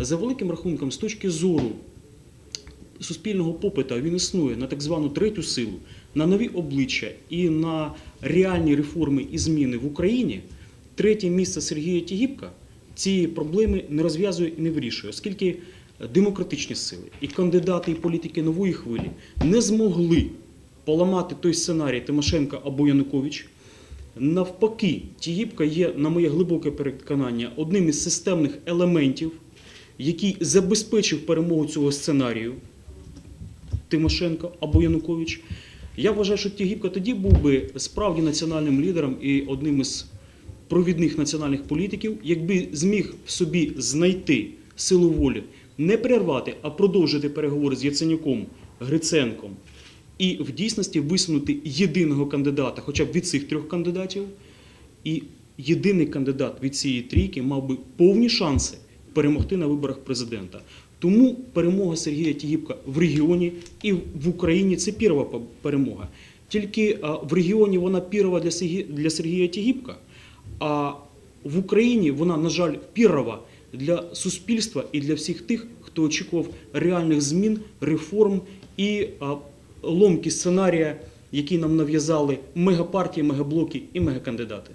За великим рахунком, з точки зору суспільного попиту, він існує на так звану третю силу, на нові обличчя і на реальні реформи і зміни в Україні. Третє місце Сергія Тігіпка ці проблеми не розв'язує і не вирішує, оскільки демократичні сили і кандидати, і політики нової хвилі не змогли поламати той сценарій Тимошенка або Янукович. Навпаки, Тігіпка є, на моє глибоке переконання, одним із системних елементів, який забезпечив перемогу цього сценарію Тимошенко або Янукович. Я вважаю, що Тігіпка тоді був би справді національним лідером і одним із провідних національних політиків, якби зміг собі знайти силу волі, не перервати, а продовжити переговори з Яценюком, Гриценком і в дійсності висунути єдиного кандидата, хоча б від цих трьох кандидатів, і єдиний кандидат від цієї трійки мав би повні шанси перемогти на виборах президента. Тому перемога Сергія Тігіпка в регіоні і в Україні це пірова перемога. Тільки в регіоні вона пірова для Сергія, Тігіпка, а в Україні вона, на жаль, пірова для суспільства і для всіх тих, хто очікував реальних змін, реформ і ломки сценарія, які нам нав'язали мегапартії, мегаблоки і мегакандидати.